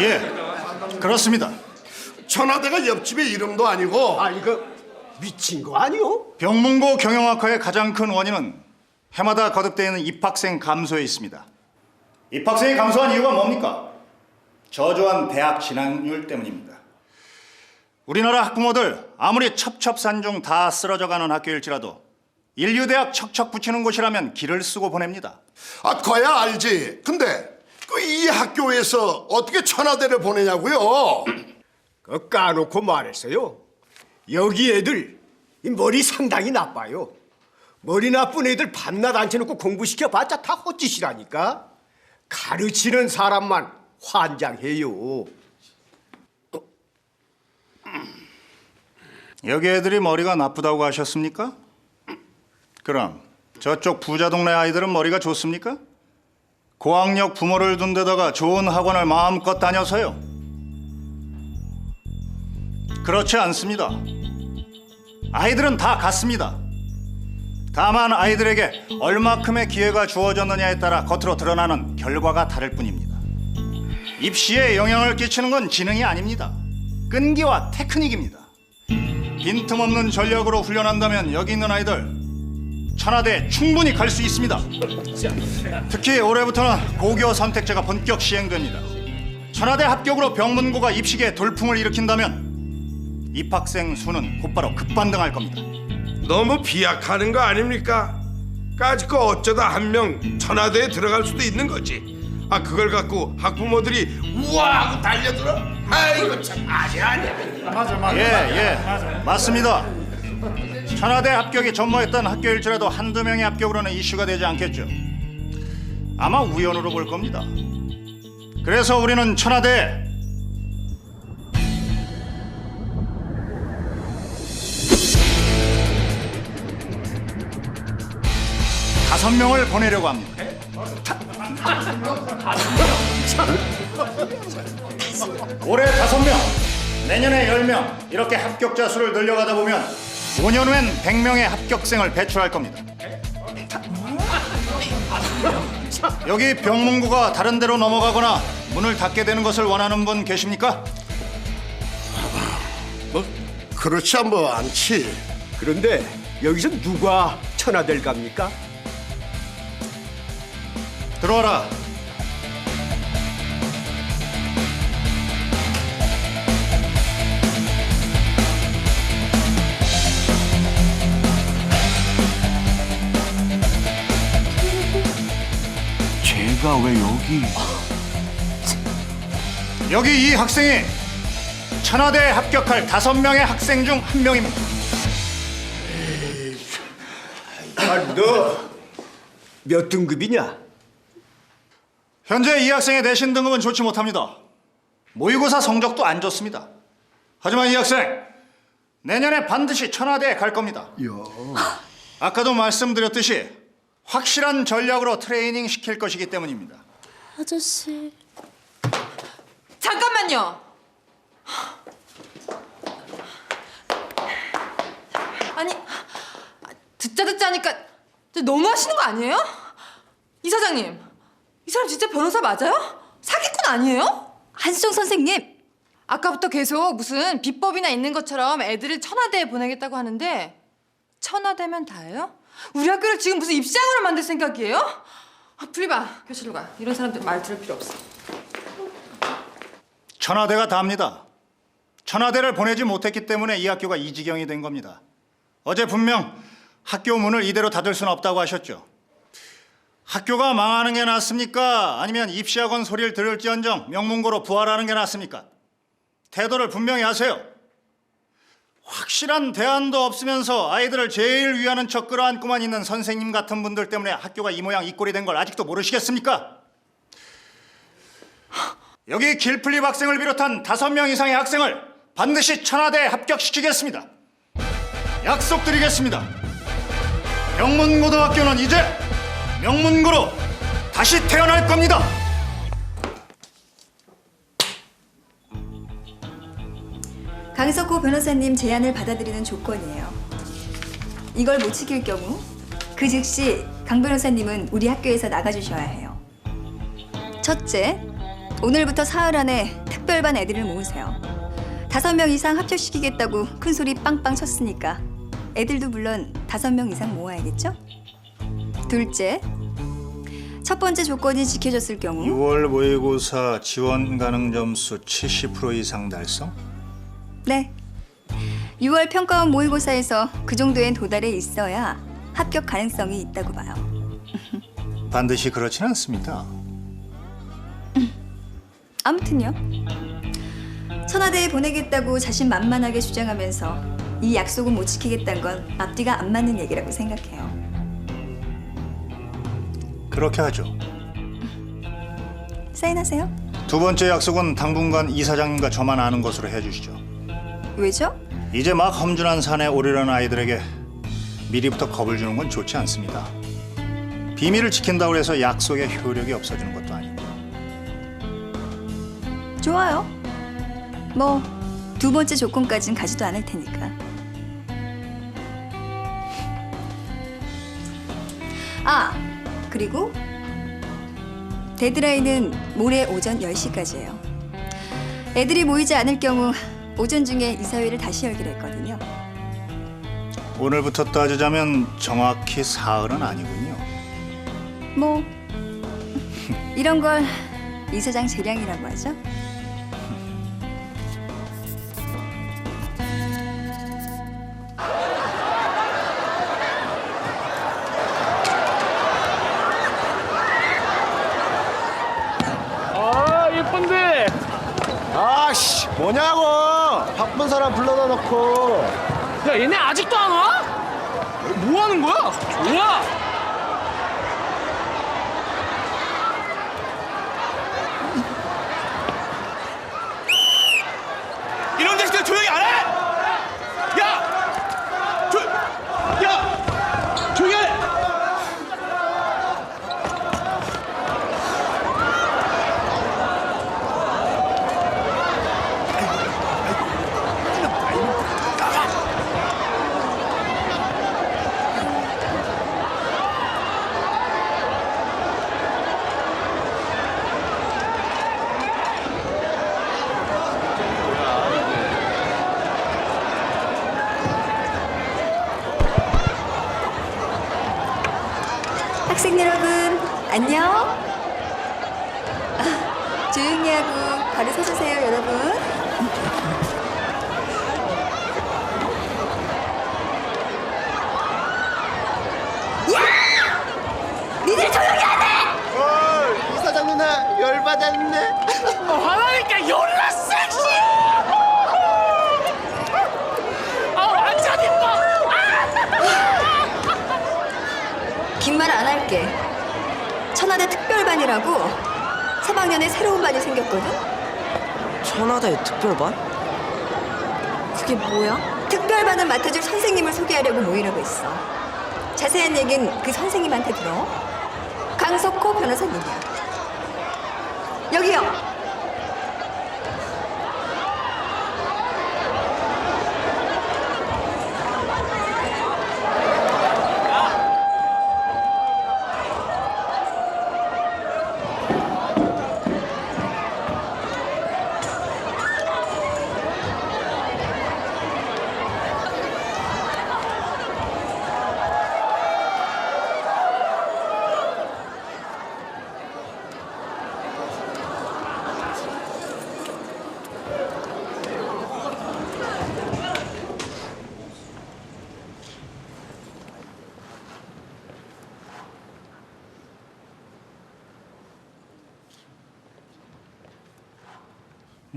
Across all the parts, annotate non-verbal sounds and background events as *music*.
예, 그렇습니다. 천하대가 옆집의 이름도 아니고 아 이거 미친 거 아니오? 병문고 경영학과의 가장 큰 원인은 해마다 거듭되는 입학생 감소에 있습니다. 입학생이 감소한 이유가 뭡니까? 저조한 대학 진학률 때문입니다. 우리나라 학부모들 아무리 첩첩산중 다 쓰러져가는 학교일지라도 인류대학 척척 붙이는 곳이라면 길을 쓰고 보냅니다. 아 거야 알지. 근데 그 이 학교에서 어떻게 천하대를 보내냐고요? *clears throat* 그 까놓고 말했어요. 여기 애들 이 머리 상당히 나빠요. 머리 나쁜 애들 밤낮 앉혀놓고 공부시켜봤자 다 헛짓이라니까. 가르치는 사람만 환장해요. 여기 애들이 머리가 나쁘다고 하셨습니까? 그럼 저쪽 부자 동네 아이들은 머리가 좋습니까? 고학력 부모를 둔 데다가 좋은 학원을 마음껏 다녀서요. 그렇지 않습니다. 아이들은 다 같습니다. 다만 아이들에게 얼마큼의 기회가 주어졌느냐에 따라 겉으로 드러나는 결과가 다를 뿐입니다. 입시에 영향을 끼치는 건 지능이 아닙니다. 끈기와 테크닉입니다. 빈틈없는 전력으로 훈련한다면 여기 있는 아이들 천하대 충분히 갈 수 있습니다. 특히 올해부터는 고교 선택제가 본격 시행됩니다. 천하대 합격으로 병문고가 입시계 돌풍을 일으킨다면 입학생 수는 곧바로 급반등할 겁니다. 너무 비약하는 거 아닙니까? 까짓거 어쩌다 한 명 천하대에 들어갈 수도 있는 거지. 아 그걸 갖고 학부모들이 우와 하고 달려들어? 아이고 참 아재 아니야. 예, 예, 맞습니다. 천하대 합격이 전무했던 학교일지라도 한두 명의 합격으로는 이슈가 되지 않겠죠. 아마 우연으로 볼 겁니다. 그래서 우리는 천하대 다섯 명을 보내려고 합니다. 올해 다섯 명, 내년에 열 명 이렇게 합격자 수를 늘려가다 보면 5년 후엔 100명의 합격생을 배출할 겁니다. 여기 병문구가 다른 데로 넘어가거나 문을 닫게 되는 것을 원하는 분 계십니까? 뭐 그렇지 뭐 않지. 그런데 여기서 누가 천하될 갑니까? 들어와라. 제가 왜 여기? 여기 이 학생이 천하대에 합격할 다섯 명의 학생 중 한 명입니다. 아, 너몇 등급이냐? 현재 이 학생의 내신 등급은 좋지 못합니다. 모의고사 성적도 안 좋습니다. 하지만 이 학생 내년에 반드시 천하대에 갈 겁니다. 아까도 말씀드렸듯이 확실한 전략으로 트레이닝 시킬 것이기 때문입니다. 아저씨. 잠깐만요. 아니 듣자 듣자 하니까 너무 하시는 거 아니에요? 이 사장님, 이 사람 진짜 변호사 맞아요? 사기꾼 아니에요? 한수정 선생님. 아까부터 계속 무슨 비법이나 있는 것처럼 애들을 천하대에 보내겠다고 하는데 천하대면 다예요? 우리 학교를 지금 무슨 입시학원을 만들 생각이에요? 아, 풀리바 교실로 가. 이런 사람들 말 들을 필요 없어. 천하대가 답니다. 천하대를 보내지 못했기 때문에 이 학교가 이 지경이 된 겁니다. 어제 분명 학교 문을 이대로 닫을 수는 없다고 하셨죠. 학교가 망하는 게 낫습니까? 아니면 입시학원 소리를 들을지언정 명문고로 부활하는 게 낫습니까? 태도를 분명히 하세요. 확실한 대안도 없으면서 아이들을 제일 위하는 척 끌어안고만 있는 선생님 같은 분들 때문에 학교가 이 모양 이 꼴이 된 걸 아직도 모르시겠습니까? 여기 길플립 학생을 비롯한 다섯 명 이상의 학생을 반드시 천하대에 합격시키겠습니다. 약속드리겠습니다. 명문고등학교는 이제 명문고로 다시 태어날 겁니다. 강석호 변호사님 제안을 받아들이는 조건이에요. 이걸 못 지킬 경우 그 즉시 강 변호사님은 우리 학교에서 나가주셔야 해요. 첫째, 오늘부터 사흘 안에 특별반 애들을 모으세요. 다섯 명 이상 합격시키겠다고 큰 소리 빵빵 쳤으니까 애들도 물론 다섯 명 이상 모아야겠죠? 둘째, 첫 번째 조건이 지켜졌을 경우 6월 모의고사 지원 가능 점수 70% 이상 달성? 네. 6월 평가원 모의고사에서 그 정도에 도달해 있어야 합격 가능성이 있다고 봐요. *laughs* 반드시 그렇진 않습니다. 아무튼요. 천하대에 보내겠다고 자신 만만하게 주장하면서 이 약속은 못 지키겠다는 건 앞뒤가 안 맞는 얘기라고 생각해요. 그렇게 하죠. 사인하세요. 두 번째 약속은 당분간 이 사장님과 저만 아는 것으로 해주시죠. 왜죠? 이제 막 험준한 산에 오르려는 아이들에게 미리부터 겁을 주는 건 좋지 않습니다. 비밀을 지킨다고 해서 약속의 효력이 없어지는 것도 아니고. 좋아요. 뭐 두 번째 조건까진 가지도 않을 테니까. 아, 그리고 데드라인은 모레 오전 10시까지예요. 애들이 모이지 않을 경우 오전 중에 이사회를 다시 열기로 했거든요. 오늘부터 따지자면 정확히 사흘은 아니군요. 뭐 이런 걸 이사장 재량이라고 하죠. 아 예쁜데 아씨 뭐냐고 사람 불러다 놓고 야 얘네 아직도 안 와? 뭐 하는 거야? 좋아 이런 자식들 조용히 안 해? 야! 조, 야! 조용히 해! 학생 여러분 안녕. 아, 조용히 하고 바로 서주세요 여러분. 야! 니들 조용히 안 해! 이사장 누나 열 받았네 화나니까 열나 섹시해! 아 완전 이뻐! 긴말안 할게. 천하대 특별반이라고 3학년에 새로운 반이 생겼거든. 천하대 특별반? 그게 뭐야? 특별반을 맡아줄 선생님을 소개하려고 모이라고 했어. 자세한 얘긴 그 선생님한테 들어. 강석호 변호사님이야. 여기요.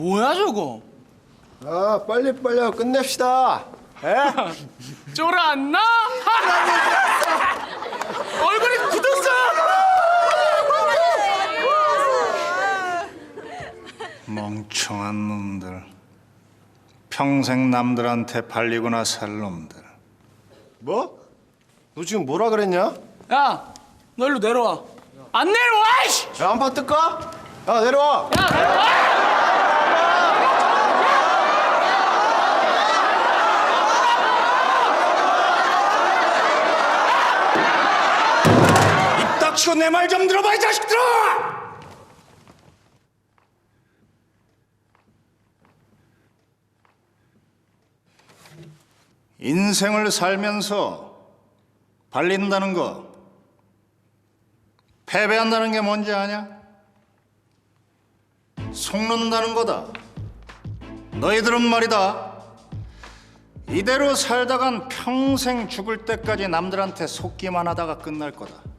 뭐야 저거? 아 빨리 빨리 하고 끝냅시다 에? *laughs* 쫄았나? *laughs* 얼굴이 굳었어! 멍청한 놈들. 평생 남들한테 발리거나 살 놈들. 뭐? 너 지금 뭐라 그랬냐? 야, 너 일로 내려와. 안 내려와! 이씨! 야 한판 뜰까? 야 내려와 야, 내려와! 닥치고 내 말 좀 들어봐 이 자식들아! 인생을 살면서 발린다는 거 패배한다는 게 뭔지 아냐? 속는다는 거다. 너희들은 말이다. 이대로 살다간 평생 죽을 때까지 남들한테 속기만 하다가 끝날 거다.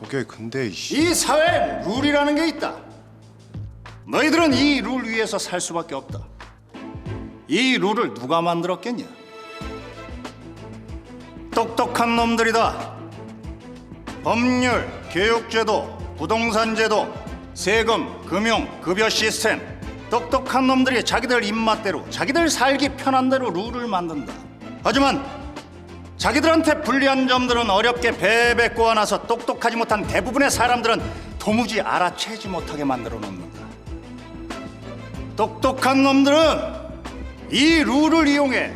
저게 근데. 이 사회에 룰이라는 게 있다. 너희들은 이 룰 위에서 살 수밖에 없다. 이 룰을 누가 만들었겠냐? 똑똑한 놈들이다. 법률, 교육제도, 부동산제도, 세금, 금융, 급여 시스템. 똑똑한 놈들이 자기들 입맛대로, 자기들 살기 편한 대로 룰을 만든다. 하지만 자기들한테 불리한 점들은 어렵게 배배 꼬아놔서 똑똑하지 못한 대부분의 사람들은 도무지 알아채지 못하게 만들어 놓는다. 똑똑한 놈들은 이 룰을 이용해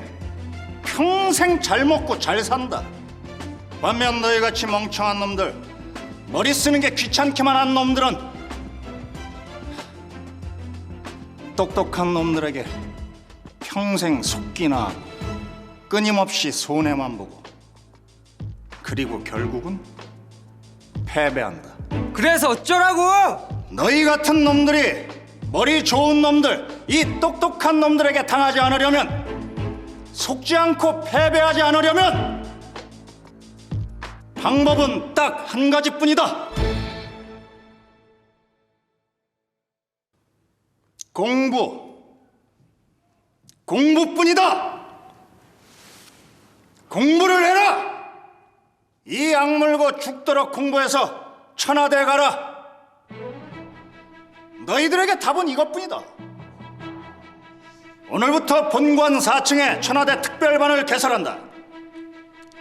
평생 잘 먹고 잘 산다. 반면 너희같이 멍청한 놈들, 머리 쓰는 게 귀찮기만 한 놈들은 똑똑한 놈들에게 평생 속기나 끊임없이 손해만 보고 그리고 결국은 패배한다. 그래서 어쩌라고? 너희 같은 놈들이 머리 좋은 놈들, 이 똑똑한 놈들에게 당하지 않으려면 속지 않고 패배하지 않으려면 방법은 딱 한 가지뿐이다. 공부. 공부뿐이다. 공부를 해라. 이 악물고 죽도록 공부해서 천하대 가라. 너희들에게 답은 이것뿐이다. 오늘부터 본관 4층에 천하대 특별반을 개설한다.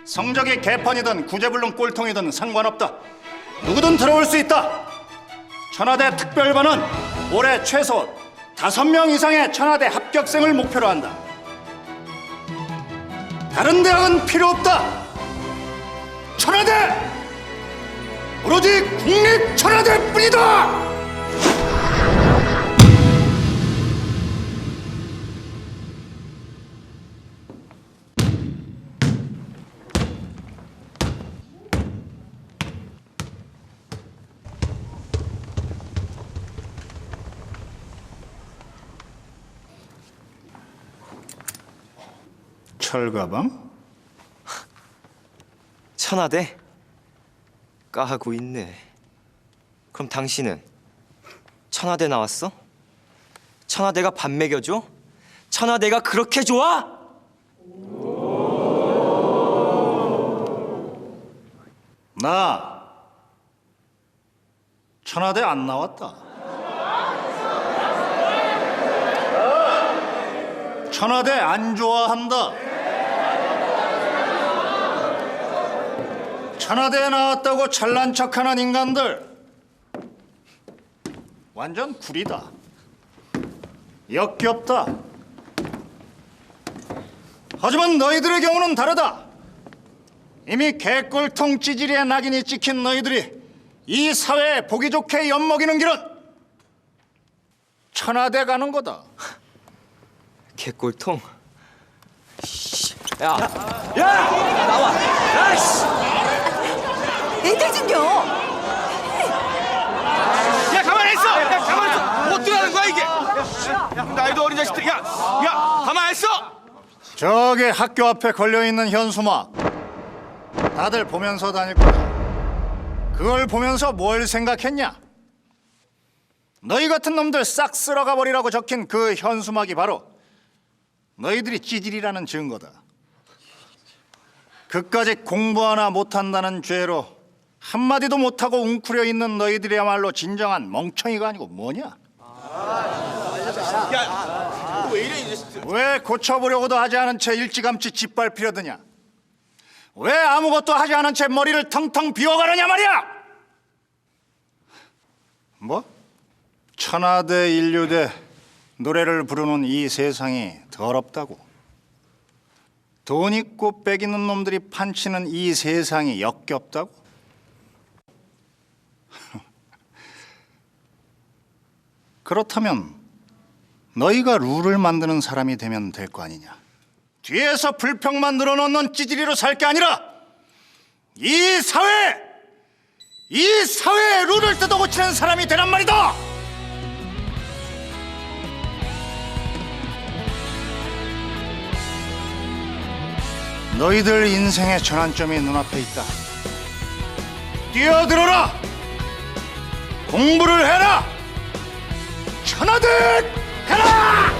성적이 개판이든 구제불능 꼴통이든 상관없다. 누구든 들어올 수 있다. 천하대 특별반은 올해 최소 다섯 명 이상의 천하대 합격생을 목표로 한다. 다른 대학은 필요 없다. 천하대! 오로지 국립 천하대뿐이다! 철가방? 천하대? 까하고 있네. 그럼 당신은 천하대 나왔어? 천하대가 밥 먹여줘? 천하대가 그렇게 좋아? 나 천하대 안 나왔다. 천하대 안 좋아한다. 천하대에 나왔다고 잘난 척하는 인간들 완전 구리다. 역겹다. 하지만 너희들의 경우는 다르다. 이미 개꿀통 찌질이의 낙인이 찍힌 너희들이 이 사회에 보기 좋게 엿먹이는 길은 천하대 가는 거다. 개꼴통. 씨. 야, 야, 나와. 야, 씨. 좀요. 야 가만히 있어! 야 가만히 있어! 못 들어가는 거야 이게! 야, 나이도 어린 자식들 야! 야 가만히 있어! 저기 학교 앞에 걸려 있는 현수막 다들 보면서 다닐 거다. 그걸 보면서 뭘 생각했냐? 너희 같은 놈들 싹 쓸어가 버리라고 적힌 그 현수막이 바로 너희들이 찌질이라는 증거다. 그까지 공부 하나 못한다는 죄로 한마디도 못하고 웅크려 있는 너희들이야말로 진정한 멍청이가 아니고 뭐냐? 왜 고쳐보려고도 하지 않은 채 일찌감치 짓밟히려드냐? 왜 아무것도 하지 않은 채 머리를 텅텅 비워가느냐 말이야! 뭐? 천하대 인류대 노래를 부르는 이 세상이 더럽다고? 돈 있고 빽 있는 놈들이 판치는 이 세상이 역겹다고? *laughs* 그렇다면 너희가 룰을 만드는 사람이 되면 될 거 아니냐? 뒤에서 불평만 늘어놓는 찌질이로 살 게 아니라 이 사회, 이 사회의 룰을 뜯어고치는 사람이 되란 말이다. 너희들 인생의 전환점이 눈앞에 있다. 뛰어들어라! 공부를 해라! 천하들 해라!